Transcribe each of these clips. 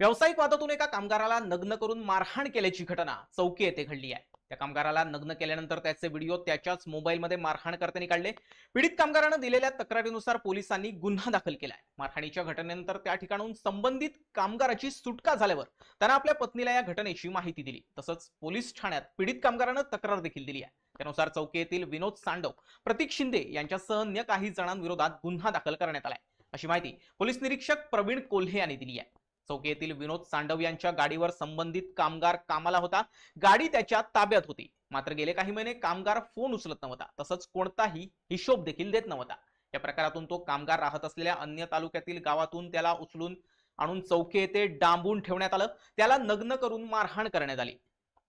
व्यावसायिक वादातून एका कामगाराला नग्न करून मारहाण केल्याची घटना चौकी येथे घडली आहे. त्या कामगाराला नग्न केल्यानंतर त्याचे व्हिडिओ त्याच्याच मोबाईलमध्ये मारहाण करताना काढले. पीडित कामगारानं दिलेल्या तक्रारीनुसार पोलिसांनी गुन्हा दाखल केलाय. मारहाणीच्या घटनेनंतर त्या ठिकाणून संबंधित कामगाराची सुटका झाल्यावर त्यानं आपल्या पत्नीला या घटनेची माहिती दिली. तसंच पोलीस ठाण्यात पीडित कामगारानं तक्रार देखील दिली आहे. त्यानुसार चौकी येथील विनोद सांडव प्रतीक शिंदे यांच्यासह अन्य काही जणांविरोधात गुन्हा दाखल करण्यात आलाय. अशी माहिती पोलीस निरीक्षक प्रवीण कोल्हे यांनी दिली आहे. चौकी येथील विनोद सांडव यांच्या गाडीवर संबंधित कामगार कामाला होता. गाडी त्याच्या ताब्यात होती. मात्र गेले काही महिने कामगार फोन उचलत नव्हता. तसंच कोणताही हिशोब देखील देत नव्हता. या प्रकारातून तो कामगार राहत असलेल्या अन्य तालुक्यातील गावातून त्याला उचलून आणून चौकी येथे डांबून ठेवण्यात आलं. त्याला नग्न करून मारहाण करण्यात आली.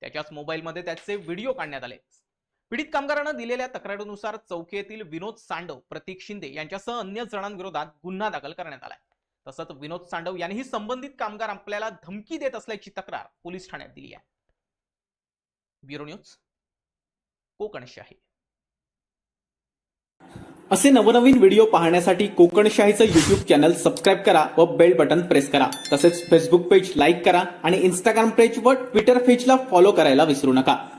त्याच्याच मोबाईलमध्ये त्याचे व्हिडिओ काढण्यात आले. पीडित कामगारानं दिलेल्या तक्रारीनुसार चौकी येथील विनोद सांडव प्रतीक शिंदे यांच्यासह अन्य जणांविरोधात गुन्हा दाखल करण्यात आलाय. तसंच विनोद सांडव यांनीही संबंधित कामगार आपल्याला धमकी देत असल्याची तक्रार पोलीस ठाण्यात दिली आहे. Bureau news Kokanshahi. असे नवनवीन व्हिडिओ पाहण्यासाठी कोकणशाहीचं युट्यूब चॅनल सबस्क्राईब करा व बेल बटन प्रेस करा. तसेच फेसबुक पेज लाईक करा आणि इंस्टाग्राम पेज व ट्विटर पेजला फॉलो करायला विसरू नका.